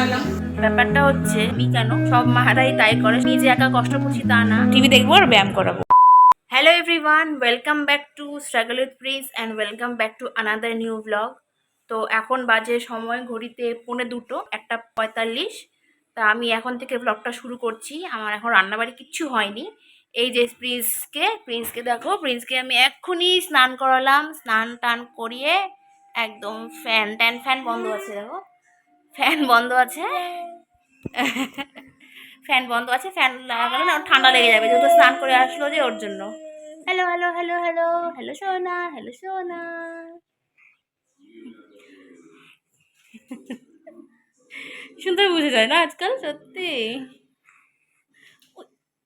বানালাম ব্যাপারটা হচ্ছে আমি কেন? সব মাহারাই তাই করে। নিজে একা কষ্ট করছি তা না। টিভি দেখব আর ব্যায়াম করাবো। Hello everyone welcome back to struggle with prince and welcome back to another new blog তো এখন বাজে সময় ঘড়িতে পৌনে দুটো একটা পঁয়তাল্লিশ। তা আমি এখন থেকে ব্লগটা শুরু করছি। আমার এখন রান্নাবাড়ি কিচ্ছু হয়নি। এই যে প্রিন্সকে প্রিন্সকে দেখো প্রিন্সকে আমি এক্ষুনি স্নান করালাম। স্নান টান করিয়ে একদম ফ্যান ট্যান ফ্যান বন্ধ আছে দেখো। ফ্যান বন্ধ আছে। ফ্যান বন্ধ আছে, ফ্যান লাগালে না, ঠান্ডা লেগে যাবে, যেহেতু স্নান করে আসলো যে ওর জন্য। Hello hello hello hello hello সোনা হ্যালো সোনা। শুনতে বুঝে যায় না আজকাল, সত্যি।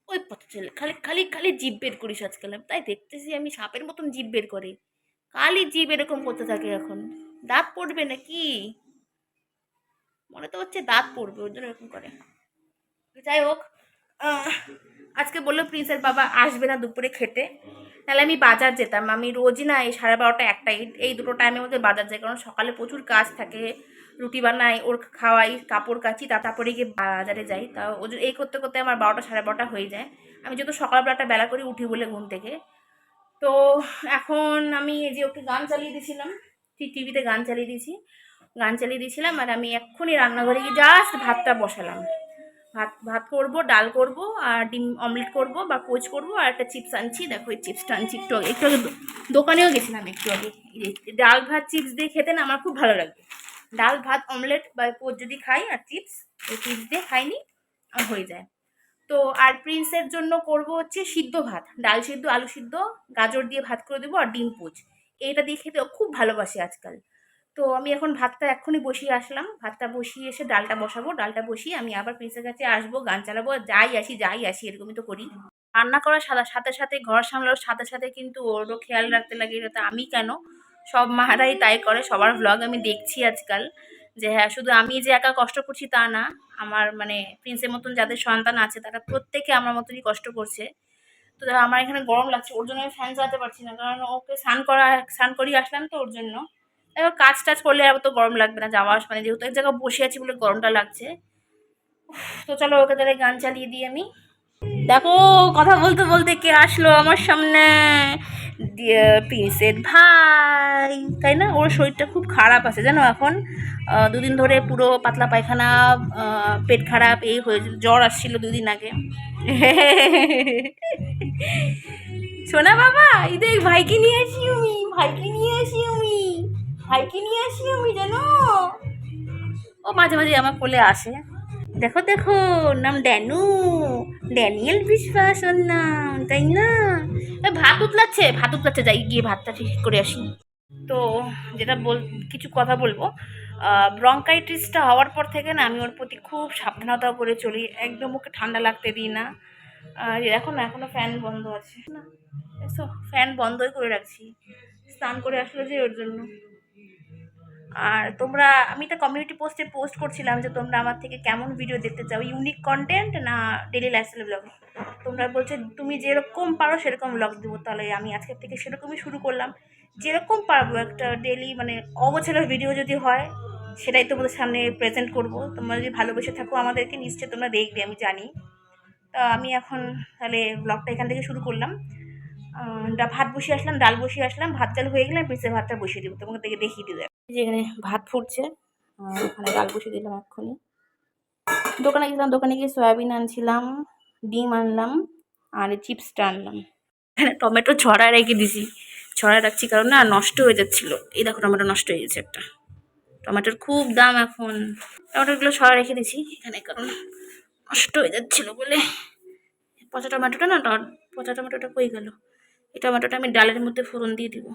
ওই- পথে চলে, খালি খালি খালি জিভ বের করিস আজকাল। তাই দেখতেছি আমি সাপের মতন জিভ বের করে। খালি জিভ এরকম করতে থাকে এখন। দাঁত পড়বে নাকি? মনে তো হচ্ছে দাঁত পড়বে ওর জন্য এরকম করে। যাই হোক আজকে বলল প্রিন্সের বাবা আসবে না দুপুরে খেতে। তাহলে আমি বাজার যেতাম। আমি রোজই না এই সাড়ে বারোটা একটা, এই- দুটো টাইমের মধ্যে বাজার যাই। কারণ সকালে প্রচুর কাজ থাকে, রুটি বানাই, ওর খাওয়াই, কাপড় কাচি তারপরে গিয়ে বাজারে যাই। তা ও এই করতে করতে আমার বারোটা সাড়ে বারোটা হয়ে যায়। আমি যেহেতু সকালবেলাটা বেলা করে উঠি বলে ঘুম থেকে। তো এখন আমি এই যে ওকে গান চালিয়ে দিয়েছিলাম টিভিতে গান চালিয়ে দিয়েছি। গান চালিয়ে দিয়েছিলাম আর আমি এক্ষুনি রান্নাঘরে গিয়ে জাস্ট ভাতটা বসালাম। ভাত ভাত করব, ডাল করব আর ডিম অমলেট করব বা কোচ করব আর একটা চিপস আনছি। দেখো এই চিপসটা আনছি একটু আগে একটু আগে দোকানেও গেছিলাম একটু আগে। ডাল, ভাত, চিপস দিয়ে খেতে না আমার খুব ভালো লাগে। ডাল, ভাত, অমলেট বা কোচ যদি খাই আর চিপস ওই চিপস দিয়ে খাইনি হয়ে যায়। তো আর প্রিন্সের জন্য করব হচ্ছে সিদ্ধ ভাত, ডাল সিদ্ধ, আলু সিদ্ধ, গাজর দিয়ে ভাত করে দেবো আর ডিম পোচ। এইটা দিয়ে খেতে খুব ভালোবাসে আজকাল। তো আমি এখন ভাতটা এক্ষুনি বসিয়ে আসলাম। ভাতটা বসিয়ে এসে ডালটা বসাবো। ডালটা বসিয়ে আমি আবার প্রিন্সের কাছে আসব, গান চালাবো। যাই আসি যাই আসি, এরকমই তো করি। রান্না করার সাথে সাথে সাথে, ঘর সামলানোর সাথে সাথে কিন্তু ওরও খেয়াল রাখতে লাগে এটা তো আমি কেন? সব মাহারাই তাই করে। সবার ভ্লগ আমি দেখছি আজকাল যে হ্যাঁ শুধু আমি যে একা কষ্ট করছি তা না। আমার মানে প্রিন্সের মতন যাদের সন্তান আছে, তারা প্রত্যেকে আমার মতনই কষ্ট করছে। তো আমার এখানে গরম লাগছে, ওর জন্য আমি ফ্যান চালাতে পারছি না। কারণ ওকে স্নান করা, স্নান করিয়ে আসলাম তো ওর জন্য। এবার কাজ টাজ করলে আর তো গরম লাগবে না যাওয়া আস মানে যেহেতু এক জায়গায় বসে আছি বলে গরমটা লাগছে। তো চলো ওকে তাহলে গান চালিয়ে দিই আমি। দেখো, কথা বলতে বলতে কে আসলো আমার সামনে? প্রিন্সের ভাই, তাই না? ওর শরীরটা খুব খারাপ আছে জানো এখন। দুদিন ধরে পুরো পাতলা পায়খানা পেট খারাপ, এই হয়েছিল জ্বর আসছিল দুদিন আগে। শোনা বাবা, এই দেখ, ভাইকে নিয়ে আসি আমি, ভাইকে নিয়ে আসি আমি। ভাইকে নিয়ে আসি আমি জানো? ও মাঝে মাঝে আমার কোলে আসে। দেখো দেখো, নাম ড্যানু। ড্যানিয়েল বিশ্বাস ওর নাম তাই না? ভাত উতলাচ্ছে ভাত উতলাচ্ছে, যাই গিয়ে ভাতটা ঠিক করে আসি। তো যেটা বল, কিছু কথা বলব। ব্রঙ্কাইটিসটা হওয়ার পর থেকে না, আমি ওর প্রতি খুব সাবধানতা করে চলি। একদম ওকে ঠান্ডা লাগতে দিই না। আর এখন এখনও ফ্যান বন্ধ আছে। না ফ্যান বন্ধই করে রাখছি। স্নান করে আসলে যে ওর জন্য। আর তোমরা, আমি একটা কমিউনিটি পোস্টে পোস্ট করছিলাম যে তোমরা আমার থেকে কেমন ভিডিও দেখতে চাও? ইউনিক কন্টেন্ট না ডেলি লাইফস্টাইল ব্লগ তোমরা বলছো, তুমি যেরকম পারো সেরকম ব্লগ দেবো। তাহলে আমি আজকের থেকে সেরকমই শুরু করলাম। যেরকম পারব একটা ডেলি মানে অগোছালো ভিডিও যদি হয়, সেটাই তোমাদের সামনে প্রেজেন্ট করব। তোমরা যদি ভালোবেসে থাকো আমাদেরকে, নিশ্চয়ই তোমরা দেখবে, আমি জানি। তা আমি এখন তাহলে ব্লগটা এখান থেকে শুরু করলাম। ভাত বসিয়ে আসলাম, ডাল বসিয়ে আসলাম, ভাত চাল হয়ে গেলে পিসের ভাতটা বসিয়ে দেবো। তোমাকে দেখে দেখিয়ে দেবে। যে এখানে ভাত ফুটছে। ওখানে ডাল বসিয়ে দিলাম এক্ষুনি। দোকানে গেছিলাম, দোকানে গিয়ে সয়াবিন আনছিলাম, ডিম আনলাম, আর চিপসটা আনলাম। এখানে টমেটো ছড়ায় রেখে দিছি। ছড়ায় রাখছি কারণ না, নষ্ট হয়ে যাচ্ছিল। এই দেখো, টমেটো নষ্ট হয়ে গেছে একটা। টমেটোর খুব দাম এখন। টমেটোগুলো ছড়া রেখে দিছি। এখানে কারণ নষ্ট হয়ে যাচ্ছিল বলে। পচা টমেটোটা না পচা টমেটোটা কই গেল? এই টমেটোটা আমি ডালের মধ্যে ফোড়ন দিয়ে দিব।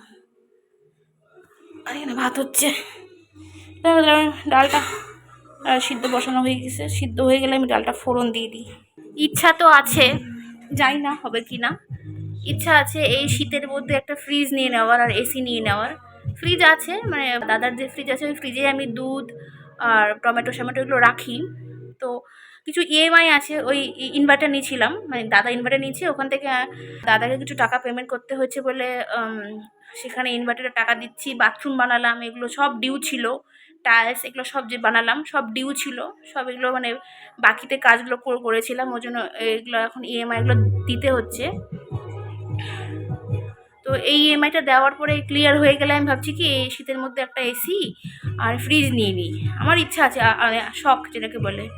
আর এখানে ভাত হচ্ছে। ডালটা সিদ্ধ বসানো হয়ে গেছে। সিদ্ধ হয়ে গেলে আমি ডালটা ফোড়ন দিয়ে দিই। ইচ্ছা তো আছে। জানি না হবে কি না। ইচ্ছা আছে এই শীতের মধ্যে একটা ফ্রিজ নিয়ে নেওয়ার আর এসি নিয়ে নেওয়ার। ফ্রিজ আছে মানে দাদার যে ফ্রিজ আছে ওই ফ্রিজে আমি দুধ আর টমেটো টমেটো এগুলো রাখি। তো কিছু ইএমআই আছে ওই ইনভার্টার নিয়েছিলাম। মানে দাদা ইনভার্টার নিয়েছে ওখান থেকে দাদাকে কিছু টাকা পেমেন্ট করতে হয়েছে বলে সেখানে ইনভার্টারে টাকা দিচ্ছি বাথরুম বানালাম, এগুলো সব ডিউ ছিল। টাইলস এগুলো সব যে বানালাম, সব ডিউ ছিল। সব এগুলো মানে বাকিতে কাজগুলো করে- করেছিলাম ওই জন্য এগুলো এখন ইএমআইগুলো দিতে হচ্ছে। তো এই ইএমআইটা দেওয়ার পরে ক্লিয়ার হয়ে গেলে আমি ভাবছি কি, এই শীতের মধ্যে একটা এসি আর ফ্রিজ নিয়ে নিই। আমার ইচ্ছা আছে মানে শখ যেটাকে বলে।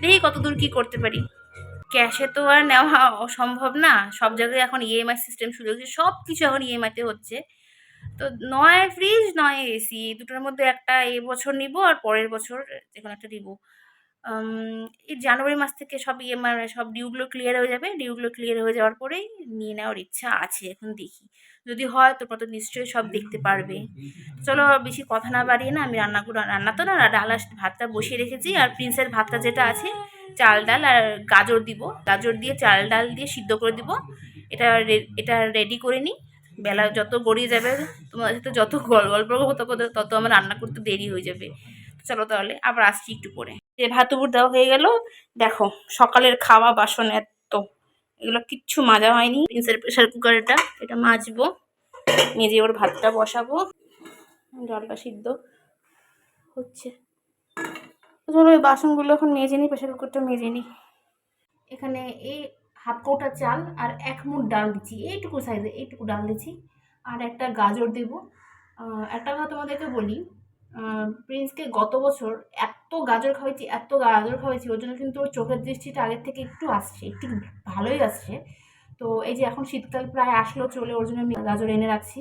দেখি কত দূর কী করতে পারি। ক্যাশে তো আর নেওয়া অসম্ভব না। সব জায়গায় এখন ইএমআই সিস্টেম শুরু হয়েছে। সব কিছু এখন ইএমআইতে হচ্ছে। তো নয় ফ্রিজ নয় এসি দুটোর মধ্যে একটা এই বছর নিব আর পরের বছর যে কোনো একটা নিব এই জানুয়ারি মাস থেকে সব ইএমআই সব ডিউগুলো ক্লিয়ার হয়ে যাবে। ডিউগুলো ক্লিয়ার হয়ে যাওয়ার পরেই নিয়ে নেওয়ার ইচ্ছা আছে এখন দেখি। যদি হয় তো নিশ্চয়ই সব দেখতে পারবে। চলো বেশি কথা না বাড়িয়ে না আমি রান্না করে রান্না তো না ডাল ভাতটা বসিয়ে রেখেছি আর প্রিন্সের ভাতটা যেটা আছে চাল ডাল আর গাজর দিব। গাজর দিয়ে চাল ডাল দিয়ে সিদ্ধ করে দিব। এটা এটা রেডি করে নিই বেলা যত গড়িয়ে যাবে, তোমাদের সাথে যত গল্প গল্প করব তত আমার রান্না করতে দেরি হয়ে যাবে। চলো তাহলে আবার আসছি একটু পরে। যে ভাত উপর দেওয়া হয়ে গেল, দেখো সকালের খাওয়া বাসন এত। এগুলো কিচ্ছু মাজা হয়নি। প্রেশার কুকার এটা এটা মাজবো। মেজে ওর ভাতটা বসাবো। জলটা সিদ্ধ হচ্ছে। চলো ওই বাসনগুলো এখন মেজে নিই প্রেশার কুকারটা মেজে নিই এখানে এই হাফ কৌটা চাল আর এক মুঠ ডাল দিচ্ছি। এইটুকু সাইজে এইটুকু ডাল দিচ্ছি। আর একটা গাজর দেবো। একটা কথা তোমাদেরকে বলি প্রিন্সকে গত বছর এত গাজর খাওয়াইছি, এত গাজর খাওয়াইছি, ওর জন্য কিন্তু ওর চোখের দৃষ্টিটা আগের থেকে একটু আসছে, একটু ভালোই আসছে। তো এই যে এখন শীতকাল প্রায় আসলো, চলে ওর জন্য আমি গাজর এনে রাখছি।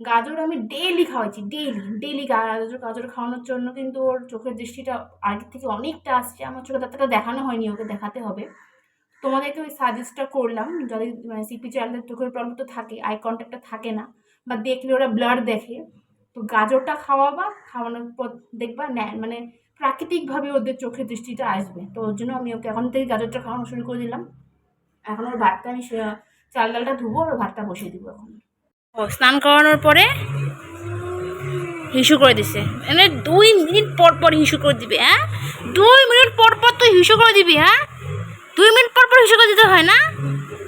গাজর আমি ডেইলি খাওয়াইছি ডেইলি ডেইলি গাজর গাজর খাওয়ানোর জন্য কিন্তু ওর চোখের দৃষ্টিটা আগের থেকে অনেকটা আসছে। আমার চোখে ডাক্তারটা দেখানো হয়নি, ওকে দেখাতে হবে। তোমাদেরকে ওই সাজেস্টটা করলাম, যদি মানে সিপি চ্যানেলের চোখের প্রবলেম তো থাকে আই কন্ট্যাক্টটা থাকে না, বা দেখলে ওরা ব্লার দেখে, তো গাজরটা খাওয়াবা, খাওয়ানোর পর দেখবা মানে প্রাকৃতিকভাবে ওদের চোখের দৃষ্টিটা আসবে, তো ওর জন্য আমি ওকে এখন থেকে গাজরটা খাওয়ানো শুরু করে দিলাম। এখন ওর ভাতটা আমি চাল ডালটা ধুবো, আর ভাতটা বসিয়ে দিব এখন। ও, স্নান করানোর পরে হিসু করে দিছে। মানে দুই মিনিট পর পর হিসু করে দিবি হ্যাঁ? দুই মিনিট পর পর তুই হিসু করে দিবি হ্যাঁ? দুই মিনিট পর পর হিসু করে দিতে হয় না?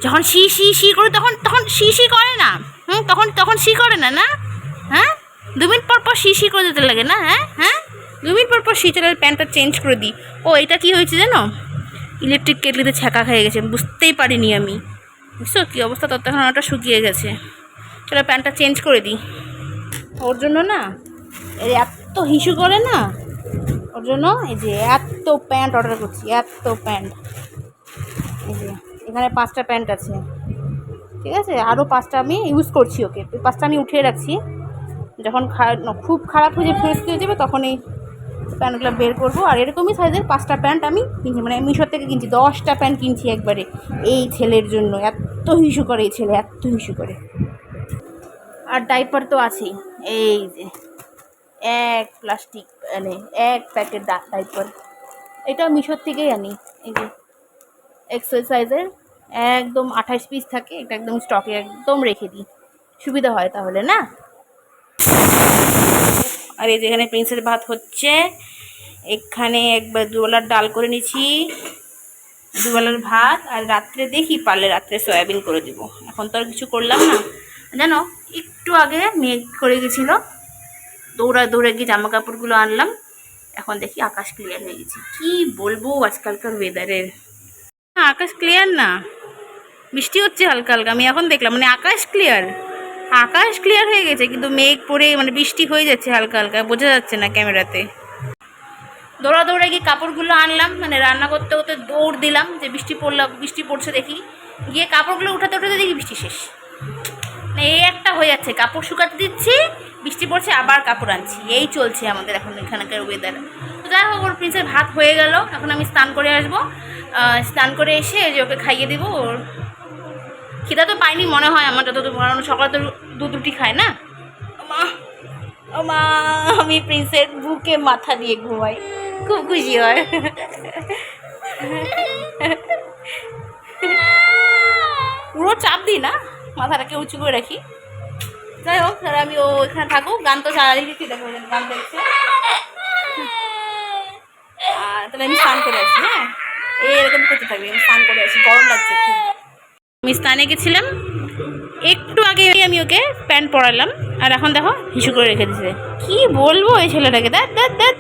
যখন শি শি শি করে তখন তখন শি শি করে না। হুম, তখন তখন শি করে না না? হ্যাঁ? দু মিনিট পর পর শি শি করে দিতে লাগে না হ্যাঁ? হ্যাঁ? দু মিনিট পর পর শীতের প্যান্টটা চেঞ্জ করে দিই। ও, এটা কি হয়েছে জানো? ইলেকট্রিক কেটলিতে ছ্যাঁকা খেয়ে গেছে, বুঝতেই পারিনি আমি। বুঝছ? কী অবস্থা? ততক্ষণ ওটা শুকিয়ে গেছে। চলো প্যান্টটা চেঞ্জ করে দিই। ওর জন্য না এর এত হিসু করে না, ওর জন্য এই যে এত প্যান্ট অর্ডার করছি, এত প্যান্ট। এই এখানে পাঁচটা প্যান্ট আছে। ঠিক আছে? আরও পাঁচটা আমি ইউজ করছি ওকে। পাঁচটা আমি উঠিয়ে রাখছি। যখন খুব খারাপ হয়ে ফ্রেশ হয়ে যাবে তখন এই প্যান্টগুলো বের করব। আর এরকমই সাইজের পাঁচটা প্যান্ট আমি কিনছি। মানে মিশোর থেকে কিনছি। দশটা প্যান্ট কিনছি একবারে। এই ছেলের জন্য। এত হিসু করে এই ছেলে, এত হিসু করে। আর ডাইপার তো আছেই। এই যে, এক প্লাস্টিক মানে এক প্যাকেট ডাইপার এটা মিশোর থেকেই আনি। এই যে এক্সেল সাইজের একদম আঠাশ পিস থাকে, এটা একদম স্টকে একদম রেখে দিই। সুবিধা হয় তাহলে, না? আর এই যেখানে প্রিন্সের ভাত হচ্ছে, এখানে একবার দুবেলার ডাল করে নিছি, দুবেলার ভাত, আর রাত্রে দেখি পারলে রাত্রে সয়াবিন করে দিব। এখন তো আর কিছু করলাম না। জানো, একটু আগে মেঘ করে গেছিল, দৌড়া দৌড়ে গিয়ে জামা কাপড়গুলো আনলাম, এখন দেখি আকাশ ক্লিয়ার হয়ে গেছে। কি বলব আজকালকার ওয়েদারের আকাশ ক্লিয়ার না? বৃষ্টি হচ্ছে হালকা হালকা, আমি এখন দেখলাম মানে আকাশ ক্লিয়ার আকাশ ক্লিয়ার হয়ে গেছে, কিন্তু মেঘ পড়ে মানে বৃষ্টি হয়ে যাচ্ছে হালকা হালকা, বোঝা যাচ্ছে না ক্যামেরাতে। দৌড়া দৌড়ে গিয়ে কাপড়গুলো আনলাম মানে রান্না করতে করতে দৌড় দিলাম, যে বৃষ্টি পড়লাম বৃষ্টি পড়ছে দেখি। গিয়ে কাপড়গুলো উঠাতে উঠাতে দেখি বৃষ্টি শেষ। মানে এই একটা হয়ে যাচ্ছে, কাপড় শুকাতে দিচ্ছি, বৃষ্টি পড়ছে, আবার কাপড় আনছি। এই চলছে আমাদের এখন এখানকার ওয়েদার তো যাই হোক, ওর প্রিন্সের ভাত হয়ে গেল, এখন আমি স্নান করে আসব। স্নান করে এসে যে ওকে খাইয়ে দেবো, ওর খিদা তো পাইনি মনে হয় আমার, যতদূর কারণ সকালে তো দুধ রুটি খায় না? মা মা আমি প্রিন্সের বুকে মাথা দিয়ে ঘুমাই। খুব খুশি হয়। পুরো চাপ দিই না, মাথাটাকে উঁচু করে রাখি। যাই হোক, তাহলে আমি ও এখানে থাকুক, গান তো সারাদিন দেখো ওই গান দেখছে। আর তাহলে আমি স্নান করে আসি হ্যাঁ? এরকম করতে থাকবি আমি স্নান করে আসি, গরম লাগছে আমি স্নানে গেছিলাম, একটু আগে আমি ওকে প্যান্ট পরালাম, আর এখন দেখো, হিসু করে রেখে দিছে। কি বলব এই ছেলেটাকে? দেখ দেখ দেখ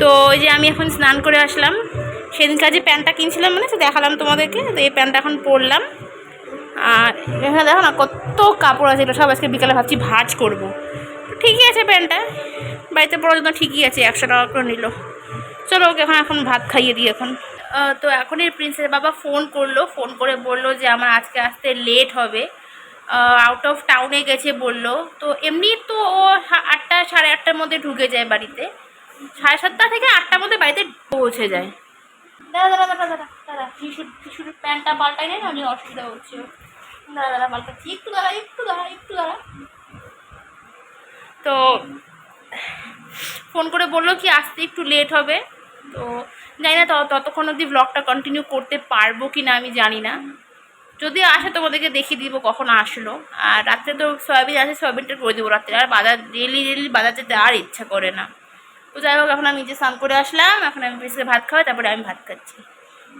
তো ওই যে আমি এখন স্নান করে আসলাম সেদিনকার যে প্যান্টটা কিনছিলাম মানে দেখালাম তোমাদেরকে, তো এই প্যান্টটা এখন পরলাম। আর এখানে দেখো না, কত কাপড় আছে এটা সব আজকে বিকালে ভাবছি ভাজ করব। ঠিকই আছে প্যান্টটা, বাড়িতে পড়ার জন্য ঠিকই আছে, একশো টাকা করে নিল। চলো ওকে এখন এখন ভাত খাইয়ে দিই এখন। তো এখন এই প্রিন্সেস বাবা ফোন করল ফোন করে বলল যে আমার আজকে আসতে লেট হবে। আউট অফ টাউনে গেছে বলল। তো এমনি তো ও আটটা সাড়ে আটটার মধ্যে ঢুকে যায় বাড়িতে। সাড়ে সাতটা থেকে আটটার মধ্যে বাড়িতে পৌঁছে যায়। দাদা দাদা দাদা দাদা দাদা টিস্যুর টিস্যুর প্যান্টটা পাল্টাই নেই না আমি অসুবিধা হচ্ছে। দাদা দাদা পাল্টাচ্ছি। একটু দাঁড়া একটু দাঁড়া একটু দাঁড়া। তো ফোন করে বলল কি আসতে একটু লেট হবে। তো জানি না তত- ততক্ষণ অবধি ব্লগটা কন্টিনিউ করতে পারব কি না আমি জানি না। যদি আসে তোমাদেরকে দেখিয়ে দিব কখন আসলো। আর রাত্রে তো সয়াবিন আছে, সয়াবিনটা করে দেবো রাত্রে। আর বাজার ডেলি ডেলি বাজার যেতে আর ইচ্ছা করে না। তো যাই হোক, এখন আমি যে স্নান করে আসলাম, এখন আমি বেশি ভাত খাওয়াই, তারপরে আমি ভাত খাচ্ছি।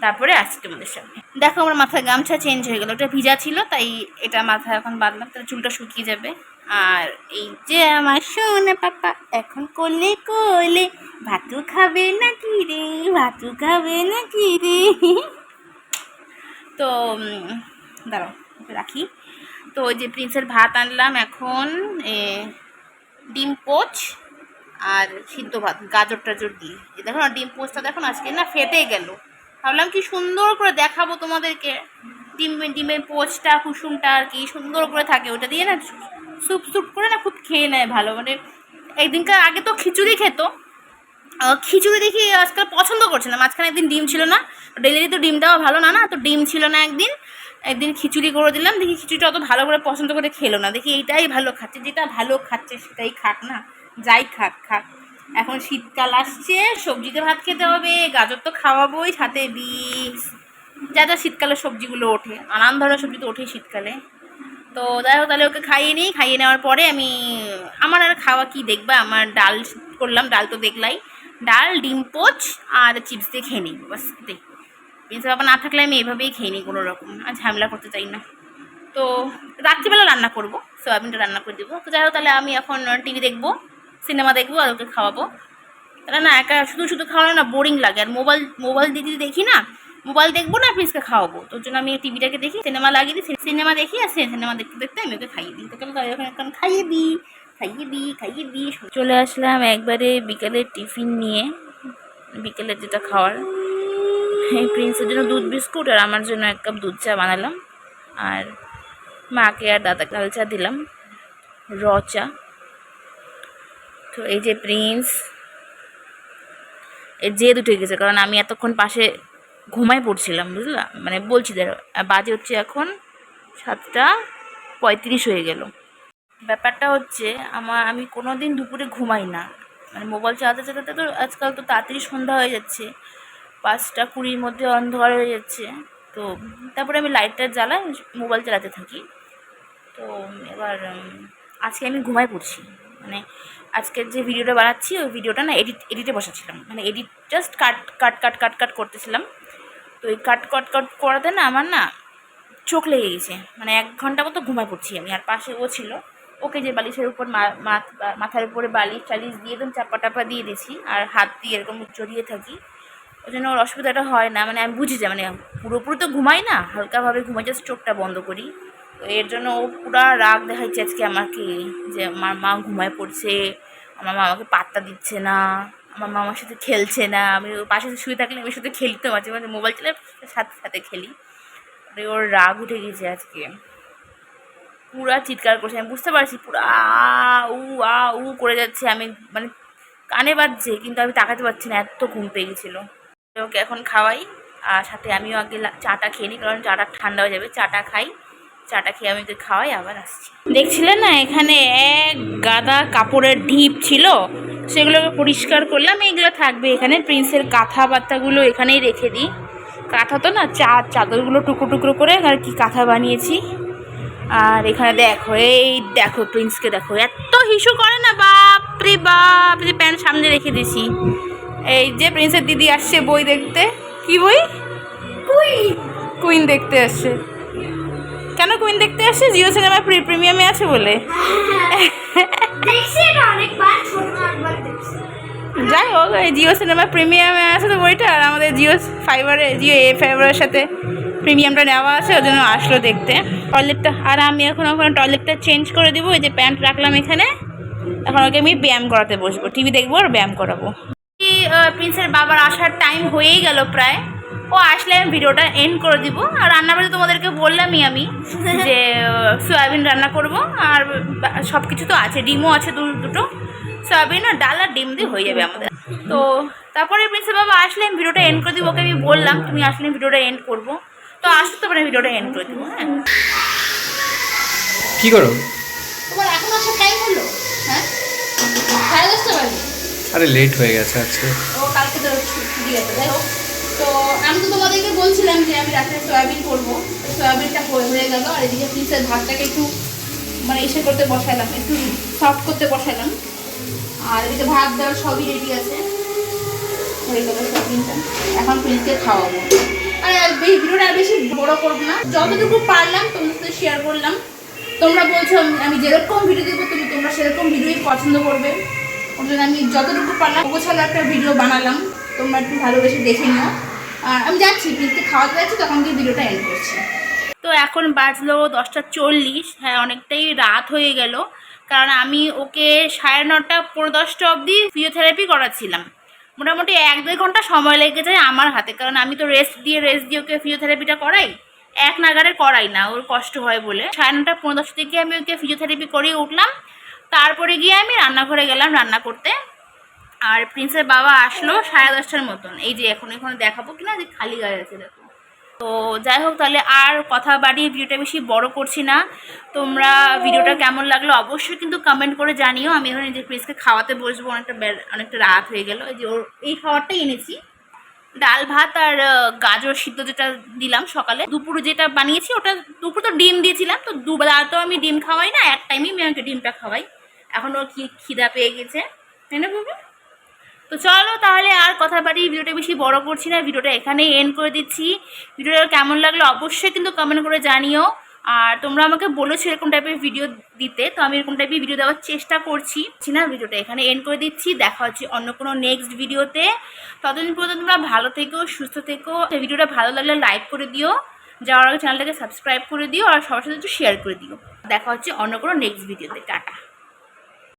তারপরে আসছি তোমাদের সামনে। দেখো, আমার মাথায় গামছা চেঞ্জ হয়ে গেলো। ওটা ভিজা ছিল, তাই এটা মাথায় এখন বাঁধলাম, তাহলে চুলটা শুকিয়ে যাবে। আর এই যে আমার সোনা পাপা, এখন কোলে কোলে ভাতু খাবে না কি রে? ভাতু খাবে না কি রে? তো দাঁড়াও রাখি। তো ওই যে প্রিন্সের ভাত আনলাম এখন ডিম পোচ আর সিদ্ধ ভাত, গাজর টাজর দিয়ে। দেখো না, ডিম পোচটা দেখো আজকে না ফেটে গেল। ভাবলাম কি সুন্দর করে দেখাবো তোমাদেরকে। ডিম, ডিমের পোচটা, কুসুমটা আর কি সুন্দর করে থাকে, ওটা দিয়ে না স্যুপ স্যুপ করে না খুব খেয়ে নেয় ভালো। মানে একদিনকার আগে তো খিচুড়ি খেত। খিচুড়ি দেখি আজকাল পছন্দ করছে না। মাঝখানে একদিন ডিম ছিল না। ডেলি তো ডিম দেওয়া ভালো না না? তো ডিম ছিল না একদিন। একদিন খিচুড়ি করে দিলাম। দেখি খিচুড়িটা অত ভালো করে পছন্দ করে খেলো না। দেখি এইটাই ভালো খাচ্ছে। যেটা ভালো খাচ্ছে সেটাই খাক না। যাই খাক খাক। এখন শীতকাল আসছে, সবজিতে ভাত খেতে হবে, গাজর তো খাওয়াবোই সাথে বিষ যা যা শীতকালে সবজিগুলো ওঠে। নানান ধরনের সবজি তো ওঠেই শীতকালে। তো যাই হোক, তাহলে ওকে খাইয়ে নিই। খাইয়ে নেওয়ার পরে আমি, আমার আর খাওয়া কি দেখবা? আমার ডাল করলাম, ডাল তো দেখলাই। ডাল, ডিম, পোচ আর চিপস দিয়ে খেয়ে নিই বাস প্রিন্স বাবা না থাকলে আমি এভাবেই খেয়ে নিই কোনো রকম, আর ঝামেলা করতে চাই না। তো রাত্রিবেলা রান্না করব, সয়াবিনটা রান্না করে দেবো। তো যাই হোক, তাহলে আমি এখন টিভি দেখব, সিনেমা দেখব আর ওকে খাওয়াবো। তাহলে না, একা শুধু শুধু খাওয়ানো না বোরিং লাগে। আর মোবাইল মোবাইল দিদি দেখি না মোবাইল দেখব না প্রিন্সকে খাওয়াবো। তোর জন্য আমি টিভিটাকে দেখি সিনেমা লাগিয়ে দিই সিনেমা দেখি, আর সিনেমা দেখতে দেখতে আমি ওকে খাইয়ে দিই। তো কেন তাই ওখানে এখন খাইয়ে দিই খাইয়ে দিই খাইয়ে দিই চলে আসলাম একবারে বিকেলের টিফিন নিয়ে, বিকেলের যেটা খাওয়ার। এই প্রিন্সের জন্য দুধ বিস্কুট আর আমার জন্য এক কাপ দুধ চা বানালাম। আর মাকে আর দাদাকে লাল চা দিলাম র চা। তো এই যে প্রিন্স এ জেদ উঠে গেছে, কারণ আমি এতক্ষণ পাশে ঘুমাই পড়ছিলাম, বুঝলা? মানে বলছি ধরো বাজে হচ্ছে এখন সাতটা পঁয়ত্রিশ হয়ে গেল। ব্যাপারটা হচ্ছে আমার, আমি কোনো দিন দুপুরে ঘুমাই না। মানে মোবাইল চালাতে চালাতে তো আজকাল তো তাড়াতাড়ি সন্ধ্যা হয়ে যাচ্ছে। পাঁচটা কুড়ির মধ্যে অন্ধকার হয়ে যাচ্ছে। তো তারপরে আমি লাইটটা জ্বালাই, মোবাইল চালাতে থাকি। তো এবার আজকে আমি ঘুমাই পড়ছি। মানে আজকের যে ভিডিওটা বানাচ্ছি, ওই ভিডিওটা না এডিট এডিটে বসাচ্ছিলাম মানে এডিট জাস্ট কাট কাট কাট কাট কাট করতেছিলাম। তো ওই কাট কাট কাট করাতে না আমার না চোখ লেগে গেছে। মানে এক ঘণ্টা মতো ঘুমায় পড়ছি আমি। আর পাশে ও ছিল। ওকে যে বালিশের উপর মাথার উপরে বালিশ টালিশ দিয়ে একদম চাপা টাপা দিয়ে দিয়েছি। আর হাত দিয়ে এরকম জড়িয়ে থাকি। ওই জন্য ওর অসুবিধাটা হয় না। মানে আমি বুঝি যে মানে পুরোপুরি তো ঘুমাই না। হালকাভাবে ঘুমাই জাস্ট চোখটা বন্ধ করি। তো এর জন্য ও পুরা রাগ দেখাচ্ছে আজকে আমাকে যে, আমার মা ঘুমায় পড়ছে। আমার মা আমাকে পাত্তা দিচ্ছে না। আমার মা আমার সাথে খেলছে না। আমি ওর পাশে শুয়ে থাকলে আমি সাথে খেলতে মাঝে মাঝে মোবাইল চালে সাথে সাথে খেলি। ওর রাগ উঠে গেছে আজকে। পুরা চিৎকার করছে, আমি বুঝতে পারছি, পুরা উ, আ, উ করে যাচ্ছে। আমি মানে কানে বাজছে, কিন্তু আমি তাকাতে পারছি না, এত ঘুম পেয়ে গেছিল। ওকে এখন খাওয়াই, আর সাথে আমিও আগে চাটা খেয়ে নিই, কারণ চাটা ঠান্ডা হয়ে যাবে। চাটা খাই, চাটা খেয়ে আমি ওকে খাওয়াই, আবার আসছি। দেখছিলেন না, এখানে এক গাদা কাপড়ের ঢিপ ছিল? সেগুলোকে পরিষ্কার করলাম এগুলো থাকবে এখানে। প্রিন্সের কাঁথা বাত্তাগুলো এখানেই রেখে দিই। কাঁথা তো না চা চাদরগুলো টুকরো টুকরো করে আর কি কাঁথা বানিয়েছি। আর এখানে দেখো এই দেখো প্রিন্সকে দেখো এত হিসু করে না বাপ রে বাপ যে প্যান্ট সামনে রেখে দিছি এই যে প্রিন্সের দিদি আসছে বই দেখতে। কি বই? কুইন কুইন দেখতে আসছে। কেন কুইন দেখতে আসছে? জিও সিনেমা প্রি প্রিমিয়ামে আছে বলে। জিও সিনেমা প্রিমিয়ামে আছে তো বইটা আর আমাদের জিও ফাইবারে, জিও এ ফাইবারের সাথে প্রিমিয়ামটা নেওয়া আছে ওই জন্য আসলো দেখতে। টয়লেটটা, আর আমি এখন ওখানে টয়লেটটা চেঞ্জ করে দিব, এই যে প্যান্ট রাখলাম এখানে। এখন ওকে আমি ব্যায়াম করাতে বসবো। টিভি দেখব আর ব্যায়াম করাবো। প্রিন্সের বাবার আসার টাইম হয়েই গেল প্রায়। ও আসলে আমি ভিডিওটা এন্ড করে দিব। আর রান্নাবাড়ি তোমাদেরকে বললামই আমি যে সয়াবিন রান্না করব। আর সব কিছু তো আছে, ডিমও আছে দুটো। সয়াবিন আর ডাল আর ডিম দিয়ে হয়ে যাবে আমাদের। তো তারপরে প্রিন্সের বাবা আসলে আমি ভিডিওটা এন্ড করে দিব ওকে আমি বললাম তুমি আসলে আমি ভিডিওটা এন্ড করব। তো আসতে তারপরে ভিডিওটা এন্ড করে দিব হ্যাঁ। কি করো? তোমার এখন আসার টাইম হলো? হ্যাঁ? সাড়ে দশটা বাজে। আরে লেট হয়ে গেছে আজকে। ও কালকে তো ছুটি আছে যাই হোক তো? আমি তো তোমাদেরকে বলছিলাম যে আমি রাত্রে সয়াবিন করব। সয়াবিনটা হয়ে হয়ে গেল আর এদিকে প্লিজের ভাতটাকে একটু মানে ইসে করতে বসাইলাম একটু সফট করতে বসাইলাম। আর এদিকে ভাত দেওয়ার সবই রেডি আছে। এখন প্লিজকে খাওয়াবো। আর ভিডিওটা বেশি বড় করব না। যতটুকু পারলাম, তোমাদের সাথে শেয়ার করলাম। তোমরা বলছো, আমি- যেরকম ভিডিও দেবো, তুমি তোমরা সেরকম ভিডিওই পছন্দ করবে। ওর জন্য আমি যতটুকু পারলাম গোছালো একটা ভিডিও বানালাম। তোমরা একটু ভালোবেসে দেখে নিও। আর আমি যাচ্ছি প্লিজকে খাওয়াতে যাচ্ছি, তখন গিয়ে ভিডিওটা এন্ড করছি। তো এখন বাজলো দশটা চল্লিশ। হ্যাঁ অনেকটাই রাত হয়ে গেল। কারণ আমি ওকে সাড়ে নটা পনেরো দশটা অবধি ফিজিওথেরাপি করাচ্ছিলাম। মোটামুটি এক, দুই ঘণ্টা সময় লেগে যায় আমার হাতে। কারণ আমি তো রেস্ট দিয়ে রেস্ট দিয়ে ওকে ফিজিওথেরাপিটা করাই, এক নাগারে করাই না, ওর কষ্ট হয় বলে। সাড়ে নটা পনেরো দশটা থেকে আমি ওকে ফিজিওথেরাপি করিয়ে উঠলাম। তারপরে গিয়ে আমি রান্নাঘরে গেলাম রান্না করতে। আর প্রিন্সের বাবা আসলো সাড়ে দশটার মতন। এই যে এখন এখন দেখাবো কিনা, যে খালি গায়ে আছে দেখো তো যাই হোক, তাহলে আর কথা বাড়িয়ে ভিডিওটা বেশি বড় করছি না। তোমরা ভিডিওটা কেমন লাগল অবশ্যই কিন্তু কমেন্ট করে জানিও। আমি এখন যে প্রিন্সকে খাওয়াতে বসবো, অনেকটা অনেকটা রাত হয়ে গেল। যে ওর এই খাবারটাই এনেছি। ডাল ভাত আর গাজর সিদ্ধ যেটা দিলাম সকালে। দুপুরে যেটা বানিয়েছি, ওটা দুপুরে তো ডিম দিয়েছিলাম, তো দুবেলা তো আমি ডিম খাওয়াই না, এক টাইমেই আমি ডিমটা খাওয়াই। এখন ওর কি খিদা পেয়ে গেছে। তাই না বাবু? তো চলো তাহলে আর কথা বাড়ি, ভিডিওটা বেশি বড় করছি না, ভিডিওটা এখানেই এন্ড করে দিচ্ছি। ভিডিওটা কেমন লাগল অবশ্যই কিন্তু কমেন্ট করে জানিও। আর তোমরা আমাকে বলেছ এরকম টাইপের ভিডিও দিতে, তো আমি এরকম টাইপের ভিডিও দেওয়ার চেষ্টা করছি। না? ভিডিওটা এখানে এন্ড করে দিচ্ছি। দেখা হচ্ছে অন্য কোনো নেক্সট ভিডিওতে ততদিন পর্যন্ত তোমরা ভালো থেকো, সুস্থ থেকো। ভিডিওটা ভালো লাগলে লাইক করে দিও। যাওয়ার আগে চ্যানেলটাকে সাবস্ক্রাইব করে দিও, আর সবার সাথে একটু শেয়ার করে দিও। দেখা হচ্ছে অন্য কোনো নেক্সট ভিডিওতে টাটা।